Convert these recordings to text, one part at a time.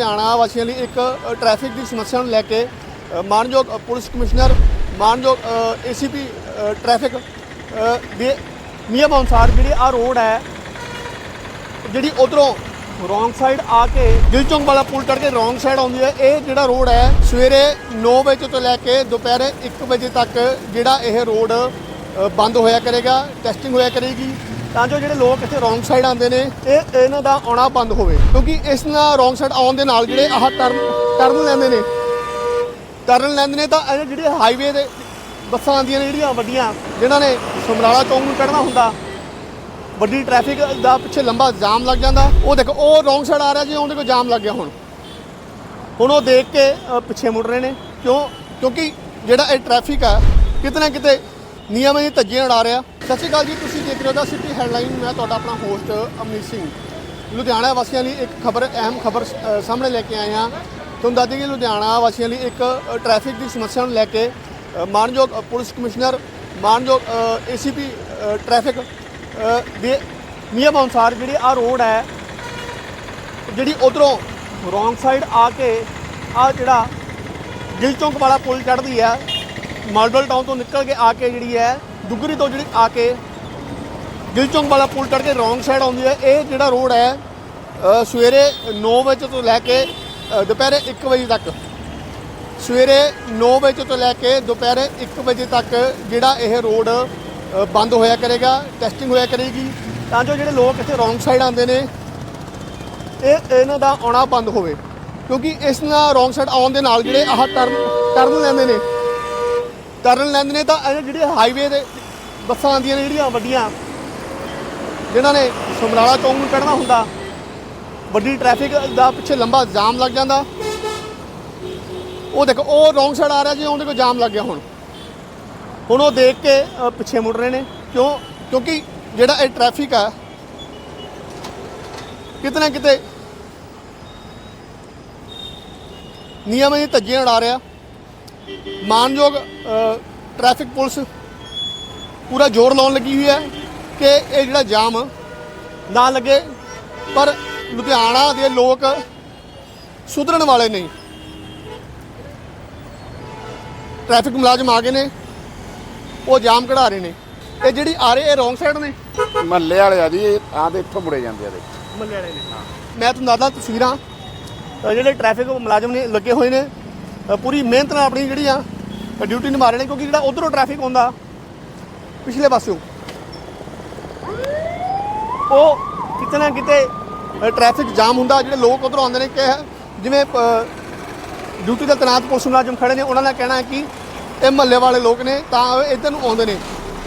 ਲੁਧਿਆਣਾ ਵਾਸੀਆਂ ਲਈ ਇੱਕ ਅ, ਟ੍ਰੈਫਿਕ ਦੀ ਸਮੱਸਿਆ ਨੂੰ ਲੈ ਕੇ ਮਾਨਯੋਗ ਪੁਲਿਸ ਕਮਿਸ਼ਨਰ ਮਾਨਯੋਗ ਏਸੀਪੀ ਟ੍ਰੈਫਿਕ ਅ, ਦੇ ਨਿਯਮ ਅਨੁਸਾਰ ਜਿਹੜੀ ਆ ਰੋਡ ਹੈ ਜਿਹੜੀ ਉਧਰੋਂ ਰੋਂਗ ਸਾਈਡ ਆ ਕੇ ਦਿਲ ਵਾਲਾ ਪੁਲ ਚੜ ਕੇ ਰੋਂਗ ਸਾਈਡ ਆਉਂਦੀ ਹੈ ਇਹ ਜਿਹੜਾ ਰੋਡ ਹੈ ਸਵੇਰੇ 9 ਵਜੇ ਤੋਂ ਲੈ ਕੇ ਦੁਪਹਿਰੇ 1 ਵਜੇ ਤੱਕ ਜਿਹੜਾ ਇਹ ਰੋਡ ਬੰਦ ਹੋਇਆ ਕਰੇਗਾ ਟੈਸਟਿੰਗ ਹੋਇਆ ਕਰੇਗੀ ਤਾਂ ਜੋ ਜਿਹੜੇ ਲੋਕ ਇੱਥੇ ਰੋਂਗ ਸਾਈਡ ਆਉਂਦੇ ਨੇ, ਇਹ ਇਹਨਾਂ ਦਾ ਆਉਣਾ ਬੰਦ ਹੋਵੇ। ਕਿਉਂਕਿ ਇਸ ਨਾਲ ਰੋਂਗ ਸਾਈਡ ਆਉਣ ਦੇ ਨਾਲ ਜਿਹੜੇ ਆਹ ਟਰਨ ਟਰਨ ਲੈਂਦੇ ਨੇ, ਟਰਨ ਲੈਂਦੇ ਨੇ ਤਾਂ ਇਹ ਜਿਹੜੇ ਹਾਈਵੇ ਦੇ ਬੱਸਾਂ ਆਉਂਦੀਆਂ ਨੇ, ਜਿਹੜੀਆਂ ਵੱਡੀਆਂ, ਜਿਨ੍ਹਾਂ ਨੇ ਸਮਰਾਲਾ ਚੌਂਕ ਨੂੰ ਕੱਢਣਾ ਹੁੰਦਾ, ਵੱਡੀ ਟ੍ਰੈਫਿਕ ਦਾ ਪਿੱਛੇ ਲੰਬਾ ਜਾਮ ਲੱਗ ਜਾਂਦਾ। ਉਹ ਦੇਖੋ, ਉਹ ਰੋਂਗ ਸਾਈਡ ਆ ਰਿਹਾ ਜੀ, ਉਹਦੇ ਕੋਲ ਜਾਮ ਲੱਗ ਗਿਆ ਹੁਣ। ਹੁਣ ਉਹ ਦੇਖ ਕੇ ਪਿੱਛੇ ਮੁੜ ਰਹੇ ਨੇ। ਕਿਉਂ? ਕਿਉਂਕਿ ਜਿਹੜਾ ਇਹ ਟ੍ਰੈਫਿਕ ਆ, ਕਿਤੇ ਨਾ ਕਿਤੇ ਨਿਯਮਾਂ ਦੀ ਧੱਜੀਆਂ ਉਡਾ ਰਿਹਾ। ਸਤਿ ਸ਼੍ਰੀ ਅਕਾਲ ਜੀ ਤੁਸੀਂ ਦੇਖ ਰਹੇ ਹੋ ਦਾ ਸਿਟੀ ਹੈਡਲਾਈਨ। ਮੈਂ ਤੁਹਾਡਾ ਆਪਣਾ ਹੋਸਟ ਅਮਨੀਤ ਸਿੰਘ। ਲੁਧਿਆਣਾ ਵਾਸੀਆਂ ਲਈ ਇੱਕ ਖਬਰ ਅਹਿਮ ਖਬਰ ਸਾਹਮਣੇ ਲੈ ਕੇ ਆਏ ਹਾਂ। ਤੁਹਾਨੂੰ ਦੱਸ ਦਈਏ ਕਿ ਲੁਧਿਆਣਾ ਵਾਸੀਆਂ ਲਈ ਇੱਕ ਅ, ਟ੍ਰੈਫਿਕ ਦੀ ਸਮੱਸਿਆ ਨੂੰ ਲੈ ਕੇ ਮਾਨਯੋਗ ਪੁਲਿਸ ਕਮਿਸ਼ਨਰ ਮਾਨਯੋਗ ਏਸੀਪੀ ਟ੍ਰੈਫਿਕ ਅ, ਦੇ ਨਿਯਮ ਅਨੁਸਾਰ ਜਿਹੜੀ ਆ ਰੋਡ ਹੈ ਜਿਹੜੀ ਉਧਰੋਂ ਰੋਂਗ ਸਾਈਡ ਆ ਕੇ ਆ ਜਿਹੜਾ ਗਿਲ ਚੌਂਕ ਵਾਲਾ ਪੁਲ ਚੜ੍ਹਦੀ ਹੈ ਮਾਡਲ ਟਾਊਨ ਤੋਂ ਨਿਕਲ ਕੇ ਆ ਕੇ ਜਿਹੜੀ ਹੈ, ਦੁੱਗਰੀ ਤੋਂ ਜਿਹੜੀ ਆ ਕੇ ਗਿਲਚੌਂਕ ਵਾਲਾ ਪੁਲ ਚੜ੍ਹ ਕੇ ਰੋਂਗ ਸਾਈਡ ਆਉਂਦੀ ਹੈ। ਇਹ ਜਿਹੜਾ ਰੋਡ ਹੈ ਸਵੇਰੇ 9 ਵਜੇ ਤੋਂ ਲੈ ਕੇ ਦੁਪਹਿਰੇ 1 ਵਜੇ ਤੱਕ। ਸਵੇਰੇ 9 ਵਜੇ ਤੋਂ ਲੈ ਕੇ ਦੁਪਹਿਰੇ 1 ਵਜੇ ਤੱਕ ਜਿਹੜਾ ਇਹ ਰੋਡ ਬੰਦ ਹੋਇਆ ਕਰੇਗਾ ਟੈਸਟਿੰਗ ਹੋਇਆ ਕਰੇਗੀ। ਤਾਂ ਜੋ ਜਿਹੜੇ ਲੋਕ ਇੱਥੇ ਰੋਂਗ ਸਾਈਡ ਆਉਂਦੇ ਨੇ, ਇਹ, ਇਹਨਾਂ ਦਾ ਆਉਣਾ ਬੰਦ ਹੋਵੇ। ਕਿਉਂਕਿ ਇਸ ਨਾਲ ਰੋਂਗ ਸਾਈਡ ਆਉਣ ਦੇ ਨਾਲ ਜਿਹੜੇ ਆਹ ਟਰਨ ਟਰਨ ਲੈਂਦੇ ਨੇ ਟਰਨ ਲੈਂਦੇ ਨੇ ਤਾਂ ਇਹ ਜਿਹੜੇ ਹਾਈਵੇ ਦੇ ਬੱਸਾਂ ਆਉਂਦੀਆਂ ਨੇ ਜਿਹੜੀਆਂ ਵੱਡੀਆਂ, ਜਿਨ੍ਹਾਂ ਨੇ ਸਮਰਾਲਾ ਚੌਂਕ ਨੂੰ ਕੱਢਣਾ ਹੁੰਦਾ, ਵੱਡੀ ਟ੍ਰੈਫਿਕ ਦਾ ਪਿੱਛੇ ਲੰਬਾ ਜਾਮ ਲੱਗ ਜਾਂਦਾ। ਉਹ ਦੇਖੋ, ਉਹ ਰੋਂਗ ਸਾਈਡ ਆ ਰਿਹਾ ਜੀ, ਉਹਦੇ ਕੋਲ ਜਾਮ ਲੱਗ ਗਿਆ ਹੁਣ। ਹੁਣ ਉਹ ਦੇਖ ਕੇ ਪਿੱਛੇ ਮੁੜ ਰਹੇ ਨੇ। ਕਿਉਂ? ਕਿਉਂਕਿ ਜਿਹੜਾ ਇਹ ਟ੍ਰੈਫਿਕ ਆ ਕਿਤੇ ਨਾ ਕਿਤੇ ਨਿਯਮਾਂ ਦੀ ਧੱਜੀਆਂ ਉਡਾ ਰਿਹਾ। ਮਾਨਯੋਗ ਟ੍ਰੈਫਿਕ ਪੁਲਿਸ ਪੂਰਾ ਜ਼ੋਰ ਲਾਉਣ ਲੱਗੀ ਹੋਈ ਹੈ ਕਿ ਇਹ ਜਿਹੜਾ ਜਾਮ ਨਾ ਲੱਗੇ ਪਰ ਲੁਧਿਆਣਾ ਦੇ ਲੋਕ ਸੁਧਰਨ ਵਾਲੇ ਨਹੀਂ ਟ੍ਰੈਫਿਕ ਮੁਲਾਜ਼ਮ ਆ ਗਏ ਨੇ ਉਹ ਜਾਮ ਕਢਾ ਰਹੇ ਨੇ। ਇਹ ਜਿਹੜੀ ਆ ਰਹੇ ਇਹ ਰੋਂਗ ਸਾਈਡ ਨੇ? ਮਹੱਲੇ ਵਾਲੇ ਆ ਜੀ ਆਹ ਦੇ ਇੱਥੋਂ ਮੁੜੇ ਜਾਂਦੇ ਆ ਦੇ ਮੱਲੇ ਵਾਲੇ ਨੇ ਮੈਂ ਤੁਹਾਨੂੰ ਦੱਸਦਾ ਤਸਵੀਰਾਂ ਜਿਹੜੇ ਟ੍ਰੈਫਿਕ ਮੁਲਾਜ਼ਮ ਨੇ ਲੱਗੇ ਹੋਏ ਨੇ। ਪੂਰੀ ਮਿਹਨਤ ਨਾਲ ਆਪਣੀ ਜਿਹੜੀ ਆ ਡਿਊਟੀ ਨਿਭਾ ਰਹੇ ਨੇ ਕਿਉਂਕਿ ਜਿਹੜਾ ਉਧਰੋਂ ਟ੍ਰੈਫਿਕ ਆਉਂਦਾ ਪਿਛਲੇ ਪਾਸਿਓਂ ਉਹ ਕਿਤੇ ਨਾ ਕਿਤੇ ਅ, ਟ੍ਰੈਫਿਕ ਜਾਮ ਹੁੰਦਾ ਜਿਹੜੇ ਲੋਕ ਉਧਰੋਂ ਆਉਂਦੇ ਨੇ ਕਿ ਜਿਵੇਂ ਡਿਊਟੀ ਦਾ ਤੈਨਾਤ ਪੁਲਿਸ ਮੁਲਾਜ਼ਮ ਖੜੇ ਨੇ ਉਹਨਾਂ ਦਾ ਕਹਿਣਾ ਹੈ ਕਿ ਇਹ ਮਹੱਲੇ ਵਾਲੇ ਲੋਕ ਨੇ ਤਾਂ ਇੱਧਰ ਨੂੰ ਆਉਂਦੇ ਨੇ।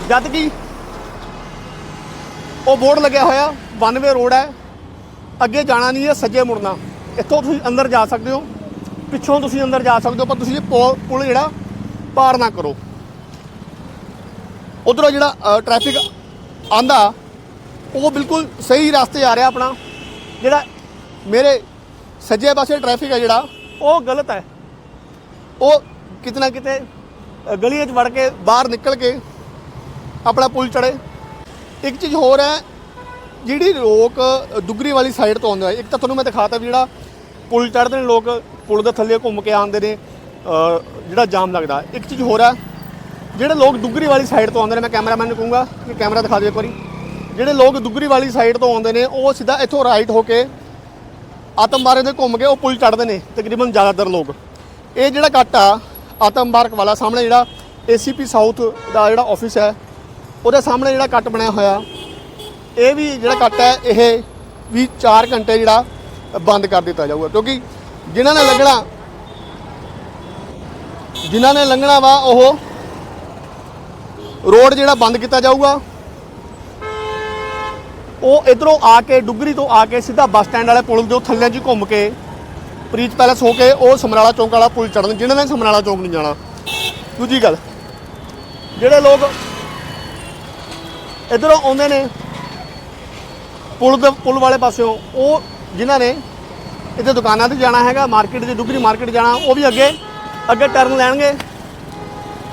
ਜਦ ਕਿ ਉਹ ਬੋਰਡ ਲੱਗਿਆ ਹੋਇਆ ਵਨ ਵੇ ਰੋਡ ਹੈ ਅੱਗੇ ਜਾਣਾ ਨਹੀਂ ਹੈ ਸੱਜੇ ਮੁੜਨਾ। ਇੱਥੋਂ ਤੁਸੀਂ ਅੰਦਰ ਜਾ ਸਕਦੇ ਹੋ। ਪਿੱਛੋਂ ਤੁਸੀਂ ਅੰਦਰ ਜਾ ਸਕਦੇ ਹੋ ਪਰ ਤੁਸੀਂ ਇਹ ਪੁਲ ਜਿਹੜਾ ਪਾਰ ਨਾ ਕਰੋ। ਉਧਰੋਂ ਜਿਹੜਾ ਟ੍ਰੈਫਿਕ ਆਂਦਾ ਉਹ ਬਿਲਕੁਲ ਸਹੀ ਰਸਤੇ ਆ ਰਿਹਾ ਆਪਣਾ। ਜਿਹੜਾ ਮੇਰੇ ਸੱਜੇ ਪਾਸੇ ਟ੍ਰੈਫਿਕ ਹੈ ਜਿਹੜਾ ਉਹ ਗਲਤ ਹੈ। ਉਹ ਕਿਤੇ ਨਾ ਕਿਤੇ ਅ, ਗਲੀਆਂ 'ਚ ਵੜ ਕੇ ਬਾਹਰ ਨਿਕਲ ਕੇ ਆਪਣਾ ਪੁਲ ਚੜੇ ਇੱਕ ਚੀਜ਼ ਹੋਰ ਹੈ ਜਿਹੜੀ ਲੋਕ ਦੁਗਰੀ ਵਾਲੀ ਸਾਈਡ ਤੋਂ ਆਉਂਦੇ ਆ ਇੱਕ ਤਾਂ ਤੁਹਾਨੂੰ ਮੈਂ ਦਿਖਾਤਾ ਵੀ ਜਿਹੜਾ ਪੁਲ ਚੜ੍ਹਦੇ ਨੇ ਲੋਕ, ਪੁਲ ਦੇ ਥੱਲੇ ਘੁੰਮ ਕੇ ਆਉਂਦੇ ਨੇ ਜਿਹੜਾ ਜਾਮ ਲੱਗਦਾ। ਇੱਕ ਚੀਜ਼ ਹੋਰ ਹੈ ਜਿਹੜੇ ਲੋਕ ਦੁੱਗਰੀ ਵਾਲੀ ਸਾਈਡ ਤੋਂ ਆਉਂਦੇ ਨੇ, ਮੈਂ ਕੈਮਰਾਮੈਨ ਨੂੰ ਕਹੂੰਗਾ, ਕਿ ਕੈਮਰਾ ਦਿਖਾ ਦਿਓ ਇੱਕ ਵਾਰੀ। ਜਿਹੜੇ ਲੋਕ ਦੁੱਗਰੀ ਵਾਲੀ ਸਾਈਡ ਤੋਂ ਆਉਂਦੇ ਨੇ, ਉਹ ਸਿੱਧਾ ਇੱਥੋਂ ਰਾਈਟ ਹੋ ਕੇ ਆਤਮਬਾਰੇ ਦੇ ਘੁੰਮ ਕੇ ਉਹ ਪੁਲ ਚੜ੍ਹਦੇ ਨੇ, ਤਕਰੀਬਨ ਜ਼ਿਆਦਾਤਰ ਲੋਕ। ਇਹ ਜਿਹੜਾ ਕੱਟ ਆ ਆਤਮਬਾਰਕ ਵਾਲਾ, ਸਾਹਮਣੇ ਜਿਹੜਾ ਏਸੀਪੀ ਸਾਊਥ ਦਾ ਜਿਹੜਾ ਆਫਿਸ ਹੈ, ਉਹਦੇ ਸਾਹਮਣੇ ਜਿਹੜਾ ਕੱਟ ਬਣਿਆ ਹੋਇਆ। ਇਹ ਵੀ ਜਿਹੜਾ ਕੱਟ ਹੈ, ਇਹ ਵੀ 4 ਘੰਟੇ ਜਿਹੜਾ ਬੰਦ ਕਰ ਦਿੱਤਾ ਜਾਊਗਾ। ਕਿਉਂਕਿ ਜਿਨ੍ਹਾਂ ਨੇ ਲੰਘਣਾ, ਜਿਨ੍ਹਾਂ ਨੇ ਲੰਘਣਾ ਵਾ, ਉਹ ਰੋਡ ਜਿਹੜਾ ਬੰਦ ਕੀਤਾ ਜਾਊਗਾ, ਉਹ ਇਧਰੋਂ ਆ ਕੇ ਡੁੱਗਰੀ ਤੋਂ ਆ ਕੇ ਸਿੱਧਾ ਬੱਸ ਸਟੈਂਡ ਵਾਲੇ ਪੁਲ ਦੇ ਥੱਲੇ ਜੀ ਘੁੰਮ ਕੇ ਪ੍ਰੀਤ ਪੈਲਸ ਹੋ ਕੇ ਉਹ ਸਮਰਾਲਾ ਚੌਂਕ ਵਾਲਾ ਪੁਲ ਚੜਨ ਜਿਹਨਾਂ ਨੇ ਸਮਰਾਲਾ ਚੌਂਕ ਨਹੀਂ ਜਾਣਾ। ਦੂਜੀ ਗੱਲ, ਜਿਹੜੇ ਲੋਕ ਇਧਰੋਂ ਆਉਂਦੇ ਨੇ, ਪੁਲ ਦੇ ਪੁਲ ਵਾਲੇ ਪਾਸਿਓਂ, ਉਹ ਜਿਨ੍ਹਾਂ ਨੇ ਇੱਥੇ ਦੁਕਾਨਾਂ ਤੇ ਜਾਣਾ ਹੈਗਾ, ਮਾਰਕੀਟ ਦੀ ਡੁਗਰੀ ਮਾਰਕੀਟ ਜਾਣਾ, ਉਹ ਵੀ ਅੱਗੇ ਅੱਗੇ ਟਰਨ ਲੈਣਗੇ।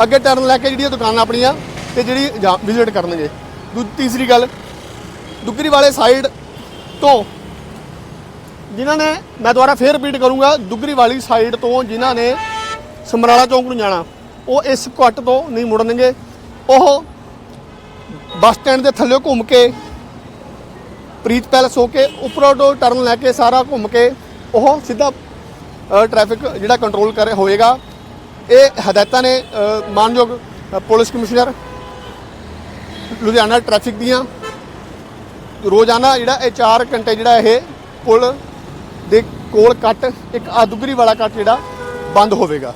ਅੱਗੇ ਟਰਨ ਲੈ ਕੇ ਜਿਹੜੀਆਂ ਦੁਕਾਨਾਂ ਆਪਣੀਆਂ ਤੇ ਜਿਹੜੀ ਵਿਜ਼ਿਟ ਕਰਨਗੇ। ਦੂ, ਤੀਸਰੀ ਗੱਲ ਡੁਗਰੀ ਵਾਲੇ ਸਾਈਡ ਤੋਂ ਜਿਨ੍ਹਾਂ ਨੇ, ਮੈਂ ਦੁਬਾਰਾ ਫੇਰ ਰਿਪੀਟ ਕਰੂੰਗਾ, ਦੁੱਗਰੀ ਵਾਲੀ ਸਾਈਡ ਤੋਂ ਜਿਨ੍ਹਾਂ ਨੇ ਸਮਰਾਲਾ ਚੌਂਕ ਨੂੰ ਜਾਣਾ, ਉਹ ਇਸ ਕੱਟ ਤੋਂ ਨਹੀਂ ਮੁੜਨਗੇ। ਉਹ ਬੱਸ ਸਟੈਂਡ ਦੇ ਥੱਲੇ ਘੁੰਮ ਕੇ ਪ੍ਰੀਤ ਪੈਲਸ ਹੋ ਕੇ ਉੱਪਰੋਂ ਤੋਂ ਟਰਨ ਲੈ ਕੇ ਸਾਰਾ ਘੁੰਮ ਕੇ ਉਹ ਸਿੱਧਾ ਟ੍ਰੈਫਿਕ ਜਿਹੜਾ ਕੰਟਰੋਲ ਕਰ ਹੋਏਗਾ। ਇਹ ਹਦਾਇਤਾਂ ਨੇ ਮਾਨਯੋਗ ਪੁਲਿਸ ਕਮਿਸ਼ਨਰ ਲੁਧਿਆਣਾ ਟ੍ਰੈਫਿਕ ਦੀਆਂ। ਰੋਜ਼ਾਨਾ ਜਿਹੜਾ ਇਹ 4 ਘੰਟੇ ਜਿਹੜਾ ਇਹ ਪੁਲ ਦੇ ਕੋਲ ਕੱਟ, ਇੱਕ ਆਦੁਗਰੀ ਵਾਲਾ ਕੱਟ ਜਿਹੜਾ ਬੰਦ ਹੋਵੇਗਾ।